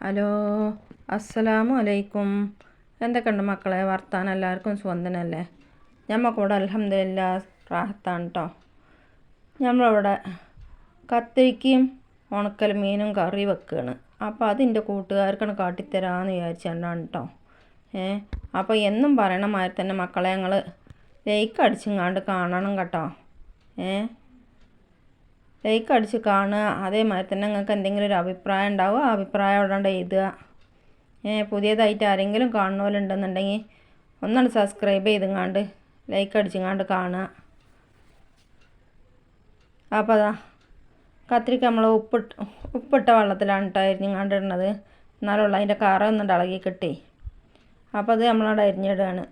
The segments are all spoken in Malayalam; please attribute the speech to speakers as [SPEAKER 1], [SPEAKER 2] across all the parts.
[SPEAKER 1] ഹലോ അസ്സലാമു അലൈക്കും. എന്തൊക്കെയുണ്ട് മക്കളെ? വർത്താനം എല്ലാവർക്കും സ്വന്തനല്ലേ ഞമ്മക്കിവിടെ അലഹമില്ല റാഹത്താണ് കേട്ടോ നമ്മളിവിടെ കത്തിരിക്കയും ഉണക്കൽ മീനും കറി വെക്കുകയാണ് അപ്പോൾ അതിന്റെ കൂട്ടുകാർക്കാണ് കാട്ടിത്തരാമെന്ന് വിചാരിച്ചുകൊണ്ടാണ് കേട്ടോ ഏ അപ്പോൾ എന്നും പറയണ മാതിരി തന്നെ മക്കളെ ഞങ്ങൾ ലൈക്ക് അടിച്ചിങ്ങാണ്ട് കാണണം കേട്ടോ. ഏ ലൈക്ക് അടിച്ച് കാണുക. അതേമാതിരി തന്നെ നിങ്ങൾക്ക് എന്തെങ്കിലും ഒരു അഭിപ്രായം ഉണ്ടാവുക. ആ അഭിപ്രായം അവിടെ എഴുതുക. പുതിയതായിട്ട് ആരെങ്കിലും കാണുന്നവരുണ്ടെന്നുണ്ടെങ്കിൽ ഒന്നാണ് സബ്സ്ക്രൈബ് ചെയ്തുങ്ങാണ്ട് ലൈക്ക് അടിച്ചുങ്ങാണ്ട് കാണുക. അപ്പോൾ അതാ കത്തിരിക്ക നമ്മൾ ഉപ്പിട്ട് ഉപ്പിട്ട വെള്ളത്തിലാണ് കേട്ടോ അരിഞ്ഞുങ്ങാണ്ട് ഇടുന്നത് എന്നാലുള്ള അതിന്റെ കറ ഇളകി കിട്ടി. അപ്പോൾ അത് നമ്മളവിടെ അരിഞ്ഞിടുകയാണ്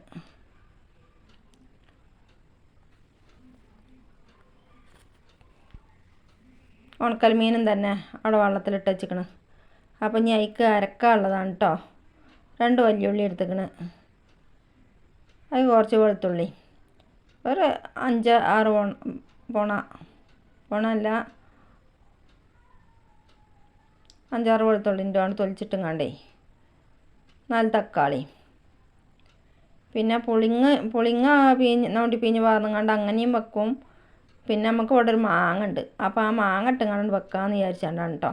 [SPEAKER 1] ഉണക്കൽ മീനും തന്നെ അവിടെ വെള്ളത്തിലിട്ട് വെച്ചിക്കണ്. അപ്പം ഇനി അതിക്ക് അരക്കാനുള്ളതാണ് കേട്ടോ രണ്ട് വലിയുള്ളി എടുത്തിക്കണ്. അത് കുറച്ച് വെളുത്തുള്ളി. ഒരു അഞ്ച് ആറ് പോണ പോണ പോണല്ല. അഞ്ചാറ് വെളുത്തുള്ളിന്റെ ആണ് തൊലിച്ചിട്ടും കണ്ടേ. നാല് തക്കാളി. പിന്നെ പുളിങ്ങ് പുളിങ്ങ പിഞ്ഞ് നോണ്ടി പിഞ്ഞ് കണ്ട് അങ്ങനെയും വെക്കും. പിന്നെ നമുക്ക് ഇവിടെ ഒരു മാങ്ങ ഉണ്ട് അപ്പോൾ ആ മാങ്ങ ഇട്ടങ്ങാണ്ട് വെക്കാമെന്ന് വിചാരിച്ചാണ്ടാണ് കേട്ടോ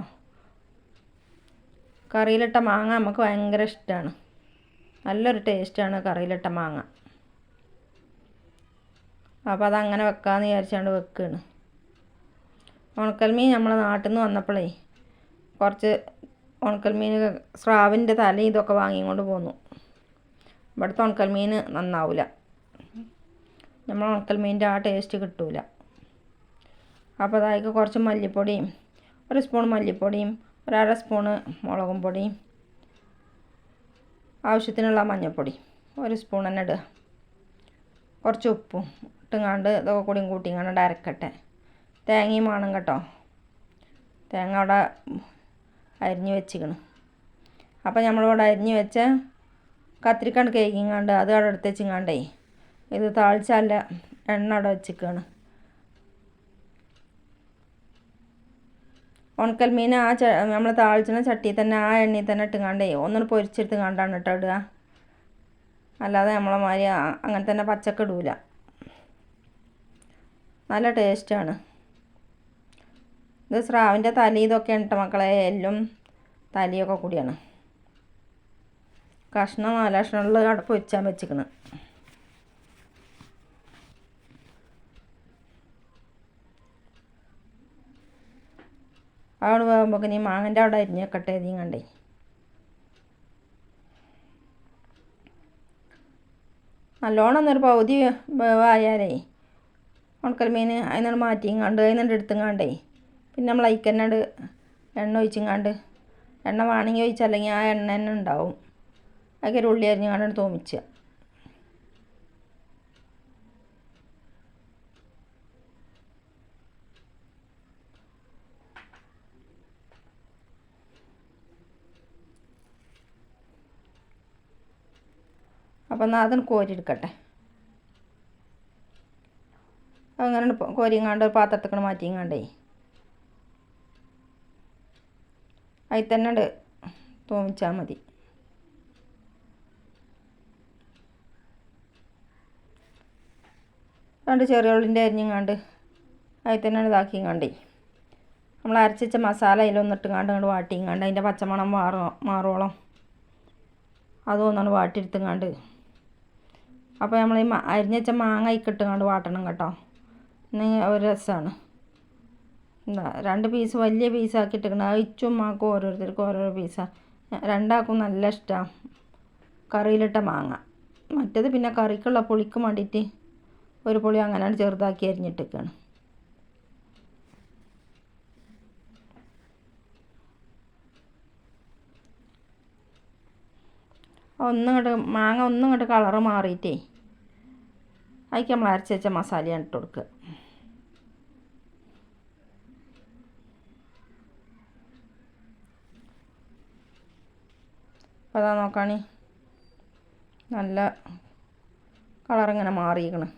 [SPEAKER 1] കറിയിലിട്ട മാങ്ങ നമുക്ക് ഭയങ്കര ഇഷ്ടമാണ് നല്ലൊരു ടേസ്റ്റാണ് കറിയിലിട്ട മാങ്ങ. അപ്പോൾ അതങ്ങനെ വെക്കാമെന്ന് വിചാരിച്ചാണ്ട് വെക്കുകയാണ് ഉണക്കൽ മീൻ നമ്മളെ നാട്ടിൽ നിന്ന് വന്നപ്പോഴേ കുറച്ച് ഉണക്കൽ മീൻ സ്രാവിന്റെ തല ഇതൊക്കെ വാങ്ങിക്കൊണ്ട് പോന്നു. ഇവിടുത്തെ ഉണക്കൽ മീൻ നന്നാവില്ല നമ്മൾ ഉണക്കൽമീന്റെ ആ ടേസ്റ്റ് കിട്ടൂല. അപ്പോൾ അതായത് കുറച്ച് മല്ലിപ്പൊടിയും ഒരു സ്പൂൺ മല്ലിപ്പൊടിയും ഒരര സ്പൂണ് മുളകും പൊടിയും ആവശ്യത്തിനുള്ള മഞ്ഞൾപ്പൊടി ഒരു സ്പൂൺ തന്നെ ഇടുക. കുറച്ച് ഉപ്പും ഇട്ടുങ്ങാണ്ട് ഇതൊക്കെ കൂടിയും കൂട്ടിങ്ങാണ്ട് അരക്കട്ടെ തേങ്ങയും വേണം കേട്ടോ. തേങ്ങ അവിടെ അരിഞ്ഞ് വെച്ചിക്കണം അപ്പോൾ നമ്മളിവിടെ അരിഞ്ഞ് വെച്ച കത്തിരിക്കാണ്ട് കേക്കിങ്ങാണ്ട് അത് അവിടെ എടുത്ത് വെച്ചിങ്ങാണ്ടേ ഇത് താളിച്ചല്ല എണ്ണ അവിടെ വെച്ചിക്കാണ് ഉണക്കൽ മീൻ ആ ച നമ്മൾ താളിച്ചിന ചട്ടിയിൽ തന്നെ ആ എണ്ണയിൽ തന്നെ ഇട്ടുകാണ്ടേ ഒന്നും പൊരിച്ചെടുത്ത് കണ്ടാണ് കേട്ടോ ഇടുക. അല്ലാതെ നമ്മളെ മാതിരി അങ്ങനെ തന്നെ പച്ചക്ക ഇടൂല. നല്ല ടേസ്റ്റാണ് ഇത് സ്രാവിന്റെ തലി ഇതൊക്കെ ഉണ്ട് മക്കളെ എല്ലും തലിയൊക്കെ കൂടിയാണ്. കഷ്ണം നാല് അവിടെ പൊരിച്ചാൽ വെച്ചിക്കണ്. അവിടെ വേകുമ്പോൾ നീ മാങ്ങന്റെ അവിടെ അരിഞ്ഞേക്കട്ടെ നീ കണ്ടേ. നല്ലോണം ഒന്നൊരു പകുതി വേവായാലേ ഉണക്കൽ മീൻ അതിനാണ് അതിനോട് എടുത്തും കണ്ടേ പിന്നെ നമ്മൾ അതിക്കന്നാണ്ട് എണ്ണ ഒഴിച്ചും കണ്ട് എണ്ണ വേണമെങ്കിൽ ഒഴിച്ചാൽ അല്ലെങ്കിൽ ആ എണ്ണ തന്നെ ഉണ്ടാവും. അതൊക്കെ ഒരു ഉള്ളി അരിഞ്ഞുകൊണ്ട് തോമിച്ചുക അപ്പം എന്നാൽ അതൊന്ന് കോരിയെടുക്കട്ടെ. അങ്ങനെ കോരിങ്ങാണ്ട് പാത്രത്തിൽ മാറ്റിങ്ങാണ്ടേ അതിൽ തന്നെ ഉണ്ട് തോമിച്ചാൽ മതി. രണ്ട് ചെറിയ ഉള്ളിന്റെ അരിഞ്ഞങ്ങാണ്ട് അതിൽ തന്നെ ഇതാക്കിങ്ങാണ്ടേ നമ്മൾ അരച്ചിച്ച മസാല അതിലൊന്നിട്ടുങ്ങാണ്ട് അങ്ങോട്ട് വാട്ടിങ്ങാണ്ട് അതിന്റെ പച്ചമണം മാറോ മാറോളം. അതൊന്നാണ് വാട്ടിയെടുത്തുങ്ങാണ്ട് അപ്പോൾ നമ്മൾ ഈ അരിഞ്ഞ വെച്ച മാങ്ങ ഇക്കിട്ടുകൊണ്ട് വാട്ടണം കേട്ടോ. ഒരു രസമാണ് എന്താ രണ്ട് പീസ് വലിയ പീസാക്കി ഇട്ടിക്കണം അത് ഇച്ചും മാക്കും ഓരോരുത്തർക്കും ഓരോരോ പീസാണ് രണ്ടാക്കും നല്ല ഇഷ്ടമാണ് കറിയിലിട്ട മാങ്ങ. മറ്റേത് പിന്നെ കറിക്കുള്ള പുളിക്ക് വേണ്ടിയിട്ട് ഒരു പുളി അങ്ങനെയാണ് ചെറുതാക്കി അരിഞ്ഞിട്ടേക്കാണ് ഒന്നും മാങ്ങ ഒന്നും ഇങ്ങോട്ട് കളറ് മാറിയിട്ടേ അതിക്ക് നമ്മൾ അരച്ച് വെച്ച മസാലയാണ് ഇട്ട് കൊടുക്കുക അപ്പോൾ അതാ നോക്കാണി. നല്ല കളറിങ്ങനെ മാറിയിരിക്കണം.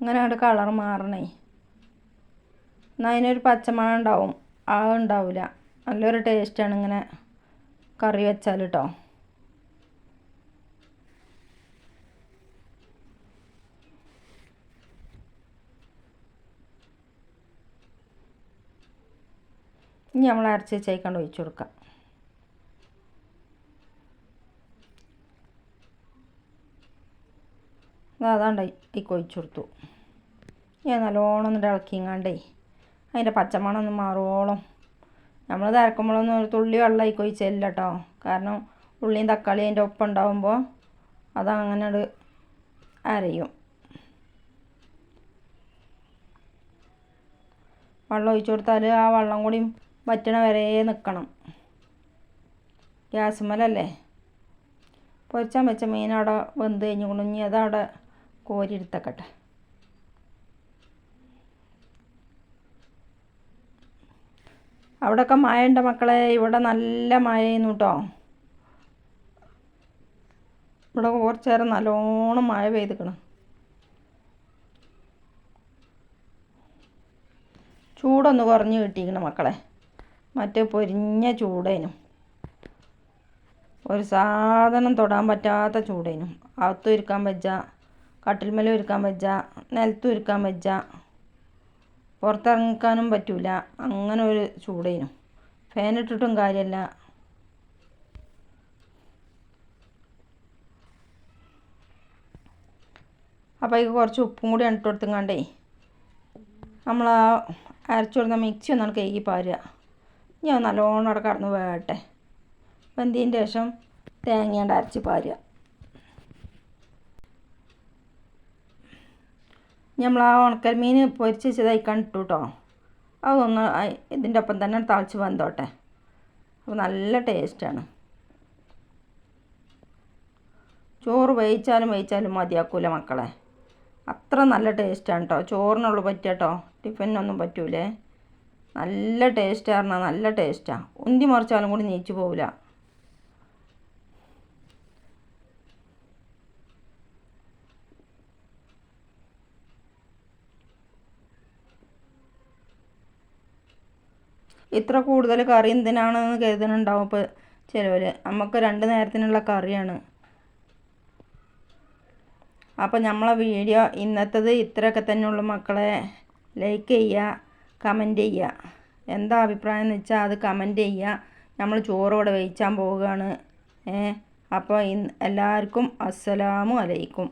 [SPEAKER 1] ഇങ്ങനെ അങ്ങോട്ട് കളർ മാറണേ. എന്നാൽ അതിനൊരു പച്ചമണം ഉണ്ടാവും. ആ ഉണ്ടാവില്ല നല്ലൊരു ടേസ്റ്റാണ് ഇങ്ങനെ കറി വെച്ചാൽ കേട്ടോ ഇനി നമ്മൾ അരച്ച് വെച്ചേക്കാണ്ട് ഒഴിച്ചു കൊടുക്കാം. അതാണ്ട് അതിക്ക് ഒഴിച്ചു കൊടുത്തു. ഞാൻ നല്ലോണം ഒന്ന് ഇളക്കിങ്ങാണ്ടേ അതിന്റെ പച്ചമണം ഒന്ന് മാറുവോളം നമ്മൾ തിരക്കുമ്പോഴൊന്നും ഒരു തുള്ളി വെള്ളം അതിക്ക് ഒഴിച്ചില്ല കേട്ടോ കാരണം ഉള്ളിയും തക്കാളിയും അതിന്റെ ഒപ്പം ഉണ്ടാകുമ്പോൾ അതങ്ങനെ അത് അരയും. വെള്ളം ഒഴിച്ചു കൊടുത്താൽ ആ വെള്ളം കൂടി വറ്റണ വരെ നിൽക്കണം ഗ്യാസ് മലല്ലേ? പൊരിച്ചാൻ വെച്ച മീൻ അവിടെ വെന്ത് കഴിഞ്ഞ് കൊണ്ടുഞ്ഞി അതവിടെ കോരി എടുത്തേക്കട്ടെ അവിടെയൊക്കെ മഴ ഉണ്ട് മക്കളെ. ഇവിടെ നല്ല മഴയെന്നു കേട്ടോ ഇവിടെ കുറച്ചേരം നല്ലോണം മഴ പെയ്തിക്കണം. ചൂടൊന്ന് കുറഞ്ഞ് കിട്ടിയിരിക്കണം മക്കളെ. മറ്റേ പൊരിഞ്ഞ ചൂടേനും. ഒരു സാധനം തൊടാൻ പറ്റാത്ത ചൂടേനും. അകത്തും ഇരിക്കാൻ വെച്ച കട്ടിൽമേലും ഒരുക്കാൻ വെച്ച നിലത്ത് ഇരിക്കാൻ വെച്ച പുറത്തിറങ്ങിക്കാനും പറ്റൂല. അങ്ങനെ ഒരു ചൂടേനു. ഫാൻ ഇട്ടിട്ടും കാര്യമല്ല അപ്പോൾ അതിൽ കുറച്ച് ഉപ്പും കൂടി ഇട്ട് കൊടുത്തുങ്ങാണ്ടേ നമ്മൾ ആ അരച്ചു കൊടുത്ത മിക്സി ഒന്നാണ് കഴുകി പാരുക. ഞാൻ നല്ലോണം അവിടെ കടന്ന് അപ്പം എന്തിന്റെ ശേഷം തേങ്ങയാണ്ട് അരച്ച് പാരുക. നമ്മൾ ആ ഉണക്കൽ മീൻ പൊരിച്ച് വെച്ചതായിക്കാൻ ഇട്ടു കേട്ടോ അതൊന്ന് ഇതിന്റെ ഒപ്പം തന്നെ തളിച്ച് വന്നോട്ടെ അപ്പോൾ നല്ല ടേസ്റ്റാണ്. ചോറ് വേവിച്ചാലും വേവിച്ചാലും മതിയാക്കൂല മക്കളെ. അത്ര നല്ല ടേസ്റ്റാണ് കേട്ടോ ചോറിനുള്ളു പറ്റുക കേട്ടോ ടിഫിനൊന്നും പറ്റൂലേ. നല്ല ടേസ്റ്റ് നല്ല ടേസ്റ്റാണ് ഉന്തി മറിച്ചാലും കൂടി നീച്ചു പോവില്ല ഇത്ര കൂടുതൽ കറി എന്തിനാണെന്ന് കരുതുന്നുണ്ടാവും ഇപ്പോൾ ചിലവർ നമുക്ക് രണ്ട് നേരത്തിനുള്ള കറിയാണ്. അപ്പോൾ നമ്മളെ വീഡിയോ ഇന്നത്തത് ഇത്രയൊക്കെ തന്നെ ഉള്ളു. മക്കളെ ലൈക്ക് ചെയ്യുക കമന്റ് ചെയ്യുക എന്താ അഭിപ്രായം എന്ന് വെച്ചാൽ അത് കമന്റ് ചെയ്യുക നമ്മൾ ചോറോടെ വേവിച്ചാൻ പോവുകയാണ്. ഏ അപ്പോൾ എല്ലാവർക്കും അസ്സലാമു അലൈക്കും.